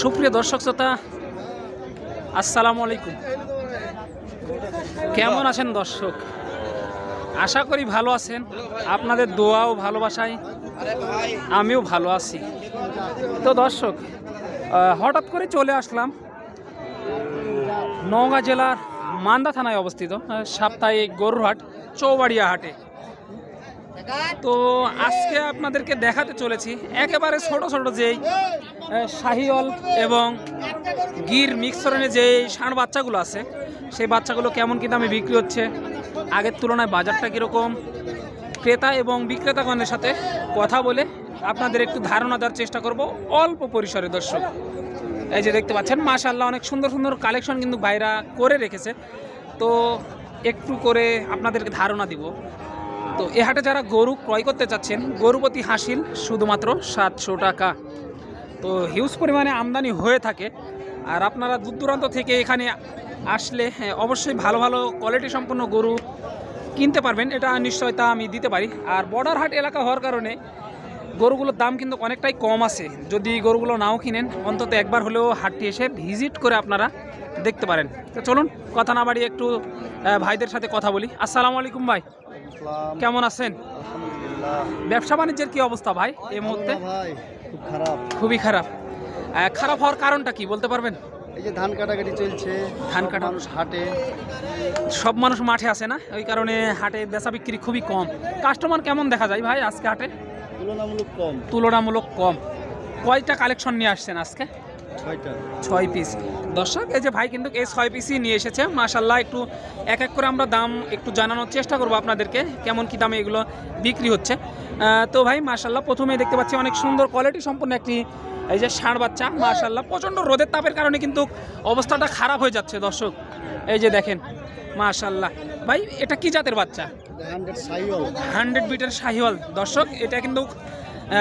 সুপ্রিয় দর্শক শ্রোতা, আসসালামু আলাইকুম। কেমন আছেন দর্শক? আশা করি ভালো আছেন। আপনাদের দোয়া ও ভালোবাসায়, আমিও ভালো আছি। তো দর্শক হঠাৎ করে চলে আসলাম, নওগাঁ জেলার মান্দা থানায় অবস্থিত সাপ্তাহিক গরুরহাট চৌবাড়িয়া হাটে। তো আজকে আপনাদেরকে দেখাতে চলেছি। একেবারে ছোট ছোট যেই আহ, শাহিওয়াল এবং গির মিক্সরনে যে ষাঁড় বাচ্চাগুলো আছে সেই বাচ্চাগুলো কেমন কি দামে বিক্রি হচ্ছে আগের তুলনায় বাজারটা কীরকম ক্রেতা এবং বিক্রেতাগণের সাথে কথা বলে আপনাদের একটু ধারণা দেওয়ার চেষ্টা করব অল্প পরিসরে দর্শক। এই যে দেখতে পাচ্ছেন মাশাল্লাহ অনেক সুন্দর সুন্দর কালেকশন কিন্তু ভাইরা করে রেখেছে। তো একটু করে আপনাদেরকে ধারণা দিব। তো এ হাটে যারা গরু ক্রয় করতে চাচ্ছেন গরুপতি হাসিল শুধুমাত্র সাতশো টাকা। তো হিউজ পরিমাণে আমদানি হয়ে থাকে। আর আপনারা দূর দূরান্ত থেকে এখানে আসলে হ্যাঁ, অবশ্যই ভালো ভালো কোয়ালিটি সম্পন্ন গরু কিনতে পারবেন। এটা নিশ্চয়তা আমি দিতে পারি। আর বর্ডার হাট এলাকা হওয়ার কারণে গরুগুলোর দাম কিন্তু অনেকটাই কম আছে। যদি গরুগুলো নাও কিনেন অন্তত একবার হলেও হাটটি এসে ভিজিট করে আপনারা দেখতে পারেন। তো চলুন কথা না বাড়িয়ে একটু ভাইদের সাথে কথা বলি। আসসালামু আলাইকুম ভাই। কেমন আছেন? ব্যবসা বাণিজ্যের কি অবস্থা ভাই এই মুহূর্তে? ভাই খুব খারাপ। খুবই খারাপ। খারাপ হওয়ার কারণটা কি বলতে পারবেন? এই যে ধান কাটাকাটি চলছে ধান কাটা- মানুষ হাটে। সব মানুষ মাঠে আসে না? ওই কারণে হাটে বেচা বিক্রি খুবই কম। কাস্টমার কেমন দেখা যায় ভাই আজকে হাটে? তুলনামূলক কম। তুলনামূলক কম। কয়টা কালেকশন নিয়ে আসছেন আজকে? ছয় পিস দর্শক এই যে ভাই কিন্তু এই ছয় পিসই নিয়ে এসেছে। মাশাল্লাহ একটু এক এক করে আমরা দাম একটু জানানোর চেষ্টা করব আপনাদেরকে কেমন কি দামে এগুলো বিক্রি হচ্ছে। তো ভাই মাশাল্লাহ প্রথমেই দেখতে পাচ্ছি অনেক সুন্দর কোয়ালিটি সম্পন্ন একটি এই যে ষাঁড় বাচ্চা। মাশাল্লাহ প্রচণ্ড রোদের তাপের কারণে কিন্তু অবস্থাটা খারাপ হয়ে যাচ্ছে দর্শক। এই যে দেখেন মাশাল্লাহ ভাই এটা কি জাতের বাচ্চা? হান্ড্রেড বিটের শাহিওয়াল। দর্শক এটা কিন্তু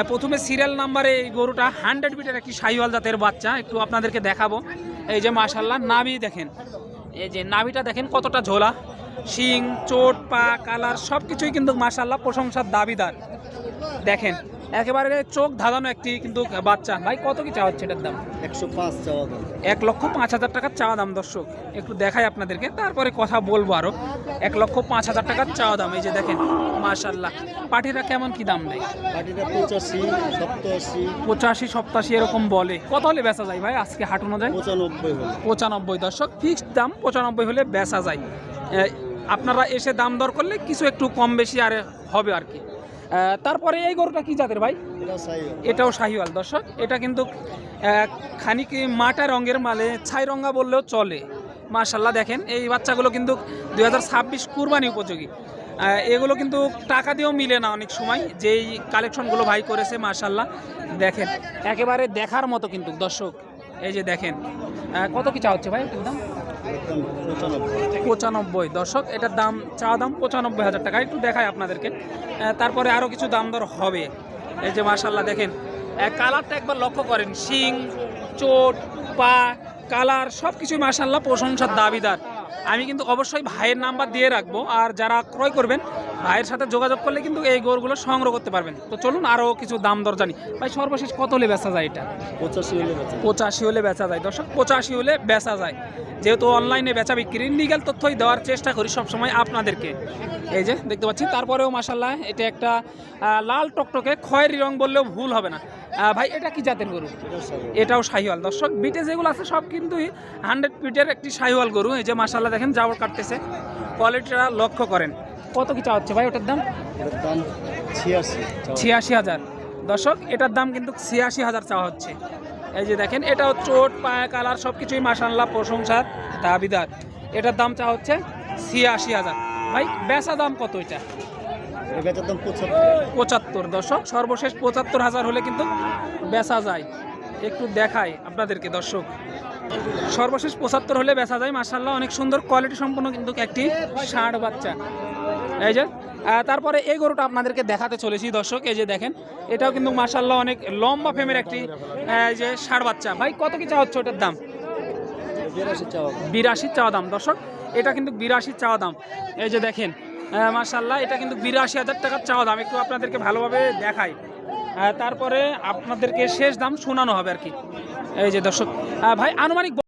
প্রথমে সিরিয়াল নাম্বারে এই গরুটা হান্ড্রেড বিটের একটি শাহিওয়াল জাতের বাচ্চা একটু আপনাদেরকে দেখাবো। এই যে মাশাল্লাহ নাভি দেখেন। এই যে নাভিটা দেখেন কতটা ঝোলা। শিং চোট পা কালার সব কিছুই কিন্তু মাশাল্লাহ প্রশংসার দাবিদার। দেখেন একেবারে চোখ ধাঁধানো একটি কিন্তু বাচ্চা। ভাই কত কি চাওয়া হচ্ছে এটার দাম? একশো পাঁচ চাওয়া দাম। এক লক্ষ পাঁচ হাজার টাকার চাওয়া দাম দর্শক। একটু দেখাই আপনাদেরকে তারপরে কথা বলব আরও এক লক্ষ পাঁচ হাজার টাকার চাওয়া দাম। এই যে দেখেন মাশাল্লাহ পাটিরা কেমন কি দাম দেয়? বাটিটা পঁচাশি সপ্তাশি। পঁচাশি সপ্তাশি এরকম বলে। কত হলে বেচা যায় ভাই? আজকে হাট অনুযায়ী? পঁচানব্বই পঁচানব্বই। দর্শক ফিক্সড দাম পঁচানব্বই হলে বেচা যায়। আপনারা এসে দাম দর করলে কিছু একটু কম বেশি আর হবে আর কি। তারপরে এই গরুটা কি জাতের ভাই? এটাও শাহিওয়াল দর্শক এটা কিন্তু খানিক মাটা রঙের মালে ছাই রঙা বললেও চলে। মাশাল্লাহ দেখেন এই বাচ্চাগুলো কিন্তু দুই হাজার ছাব্বিশ কুরবানি উপযোগী। এগুলো কিন্তু টাকা দিয়েও মিলে না অনেক সময়। যেই কালেকশনগুলো ভাই করেছে মাশাল্লাহ দেখেন। একেবারে দেখার মতো কিন্তু, দর্শক, এই যে দেখেন। কত কি চা হচ্ছে ভাই দাম? পঁচানব্বই, দর্শক, এটার দাম চা দাম পঁচানব্বই হাজার টাকা। একটু দেখায় আপনাদেরকে। তারপরে আরও কিছু দাম দর হবে। এই যে মাশাল্লাহ দেখেন। কালারটা একবার লক্ষ্য করেন। শিং চোট, পা কালার সব কিছুই মাশাল্লাহ প্রশংসার দাবিদার। আমি কিন্তু অবশ্যই ভাইয়ের নাম্বার দিয়ে রাখব আর যারা ক্রয় করবেন ভাইয়ের সাথে যোগাযোগ করলে কিন্তু এই গরুগুলো সংগ্রহ করতে পারবেন। তো চলুন আরও কিছু দাম দর জানি। ভাই সর্বশেষ কত হলে বেচা যায় এটা? পঁচাশি হলে পঁচাশি হলে বেচা যায়। দর্শক পঁচাশি হলে বেচা যায়। যেহেতু অনলাইনে বেচা বিক্রি লিগাল তথ্যই দেওয়ার চেষ্টা করি সবসময় আপনাদেরকে। এই যে দেখতে পাচ্ছি তারপরেও মাসাল্লাহ এটা একটা লাল টকটকে খয়েরি রং বললেও ভুল হবে না। ভাই এটা কি জাতের গরু? এটাও শাহিওয়াল। দর্শক বিটে যেগুলো আছে সব কিন্তু হান্ড্রেড পিটের একটি শাহিওয়াল গরু। এই যে মাসাল্লাহ দেখেন জাবর কাটতেছে। কোয়ালিটিটা লক্ষ্য করেন। কত কি চা হচ্ছে ভাই ওটার দাম? দাম ছিয়াশি ছিয়াশি হাজার। দর্শক এটার দাম কিন্তু ছিয়াশি হাজার চাওয়া হচ্ছে। এই যে দেখেন এটাও চোট পায়া কালার সব কিছুই মাসাল্লাহ প্রশংসার দাবিদার। এটার দাম চা হচ্ছে ছিয়াশি হাজার। ভাই বেচা দাম কত এটা? পঁচাত্তর। পঁচাত্তর দর্শক। সর্বশেষ পঁচাত্তর হাজার হলে কিন্তু বেচা যায়। একটু দেখাই আপনাদেরকে দর্শক। সর্বশেষ পঁচাত্তর হলে বেচা যায়। মার্শাল্লাহ অনেক সুন্দর কোয়ালিটি সম্পন্ন কিন্তু একটি ষাঁড় বাচ্চা। এই যে তারপরে এই গরুটা আপনাদেরকে দেখাতে চলেছি দর্শক। এই যে দেখেন এটাও কিন্তু মার্শাল্লাহ অনেক লম্বা ফেমের একটি এই যে ষাঁড় বাচ্চা। ভাই কত কি চাওয়া হচ্ছে ওটার দাম? বিরাশি চাওয়া দাম। বিরাশি চাওয়া দাম দর্শক। এটা কিন্তু বিরাশি চাওয়া দাম। এই যে দেখেন মাশাল্লাহ এটা কিন্তু বিরাশি হাজার টাকার চাওয়া দাম। একটু আপনাদেরকে ভালোভাবে দেখাই। তারপরে আপনাদেরকে শেষ দাম শোনানো হবে আর কি। এই যে দর্শক ভাই, আনুমানিক